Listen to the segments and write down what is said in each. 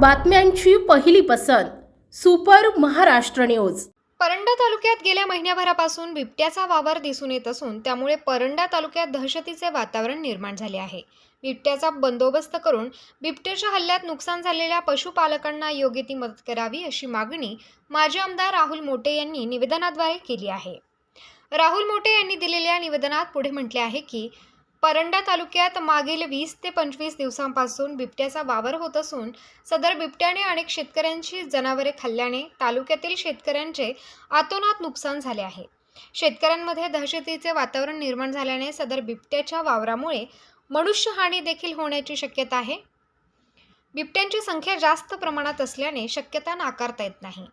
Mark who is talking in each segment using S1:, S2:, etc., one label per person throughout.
S1: बातम्यांची पहिली पसंत सुपर महाराष्ट्र न्यूज.
S2: परंडा तालुक्यात गेल्या महिन्याभरापासून बिबट्याचा वावर दिसून येत असून त्यामुळे परंडा तालुक्यात दहशतीचे वातावरण निर्माण झाले आहे. बिबट्याचा बंदोबस्त करून बिबट्याच्या हल्ल्यात नुकसान झालेल्या पशुपालकांना योग्य ती मदत करावी अशी मागणी माजी आमदार राहुल मोटे यांनी निवेदनाद्वारे केली आहे. राहुल मोटे यांनी दिलेल्या निवेदनात पुढे म्हटले आहे की परंडा तालुक्यात मागील वीस ते पंचवीस दिवसांपासून बिबट्याचा वावर होत असून सदर बिबट्याने अनेक शेतकऱ्यांची जनावरे खाल्ल्याने तालुक्यातील शेतकऱ्यांचे आतोनात नुकसान झाले आहे. शेतकऱ्यांमध्ये दहशतीचे वातावरण निर्माण झाल्याने सदर बिबट्याच्या वावरामुळे मनुष्यहानी देखील होण्याची शक्यता आहे. बिबट्यांची संख्या जास्त प्रमाणात असल्याने शक्यता नाकारता येत नाही.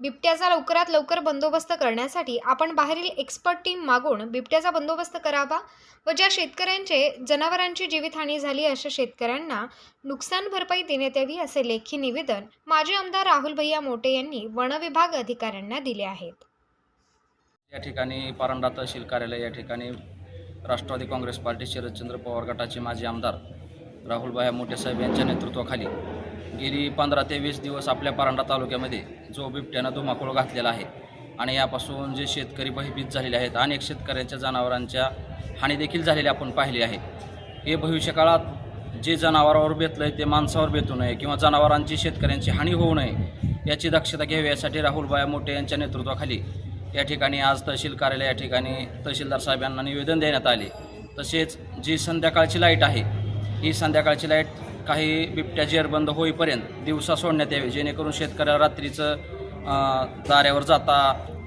S2: बिबट्याचा लवकरात लवकर बंदोबस्त करण्यासाठी आपण बाहेरील एक्सपर्ट टीम मागून बिबट्याचा बंदोबस्त करावा व ज्या शेतकऱ्यांचे जनावरांची जीवितहानी झाली अशा शेतकऱ्यांना नुकसान भरपाई देण्यात यावी असे लेखी निवेदन माजी आमदार राहुल भैया मोटे यांनी वनविभाग अधिकाऱ्यांना दिले आहेत.
S3: या ठिकाणी पारंडा तहसील कार्यालय या ठिकाणी राष्ट्रवादी काँग्रेस पार्टी शरदचंद्र पवार गटाचे माजी आमदार राहुल भैया मोटे साहेब यांच्या नेतृत्वाखाली गेली पंधरा ते वीस दिवस आपल्या परांडा तालुक्यामध्ये जो बिबट्यानं धुमाकूळ घातलेला आहे. आणि यापासून जे शेतकरी भयभीत झालेले आहेत अनेक शेतकऱ्यांच्या जनावरांच्या हानी देखील झालेली आपण पाहिली आहे. हे भविष्यकाळात जे जनावरावर बेतलं आहे ते माणसावर बेतू नये किंवा जनावरांची शेतकऱ्यांची हानी होऊ नये याची दक्षता घ्यावी यासाठी राहुलबाया मोठे यांच्या नेतृत्वाखाली या ठिकाणी आज तहसील कार्यालय या ठिकाणी तहसीलदार साहेब यांना निवेदन देण्यात आले. तसेच जी संध्याकाळची लाइट आहे ही संध्याकाळची लाइट काही बिबट्या जेरबंद होईपर्यंत दिवसा सोडण्यात यावी जेणेकरून शेतकऱ्याला रात्रीचं दाऱ्यावर जाता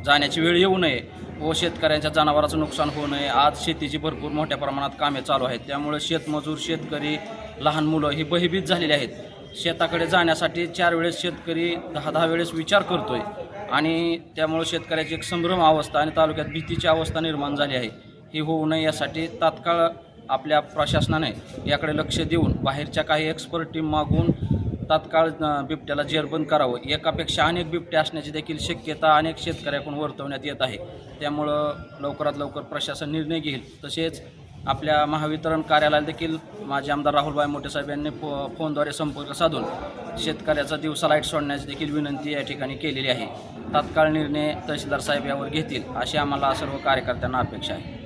S3: जाण्याची वेळ येऊ नये व शेतकऱ्यांच्या जनावराचं नुकसान होऊ नये. आज शेतीची भरपूर मोठ्या प्रमाणात कामे चालू आहेत. त्यामुळे शेतमजूर शेतकरी लहान मुलं ही बहिबीत झालेली आहेत. शेताकडे जाण्यासाठी चार वेळेस शेतकरी दहा दहा वेळेस विचार करतोय आणि त्यामुळे शेतकऱ्याची एक संभ्रम अवस्था आणि तालुक्यात भीतीची अवस्था निर्माण झाली आहे. ही होऊ नये यासाठी तात्काळ आपल्या प्रशासनाने याकडे लक्ष देऊन बाहेरच्या काही एक्सपर्ट टीम मागून तात्काळ बिबट्याला जेरबंद करावं. एकापेक्षा अनेक बिबट्या असण्याची देखील शक्यता अनेक शेतकऱ्याकडून वर्तवण्यात येत आहे. त्यामुळं लवकरात लवकर प्रशासन निर्णय घेईल. तसेच आपल्या महावितरण कार्यालयाला देखील माझे आमदार राहुलभाई मोठे साहेब यांनी फो फोनद्वारे संपर्क साधून शेतकऱ्याचा दिवसा लाइट सोडण्याची देखील विनंती या ठिकाणी केलेली आहे. तात्काळ निर्णय तहसीलदार साहेब यावर घेतील अशी आम्हाला सर्व कार्यकर्त्यांना अपेक्षा आहे.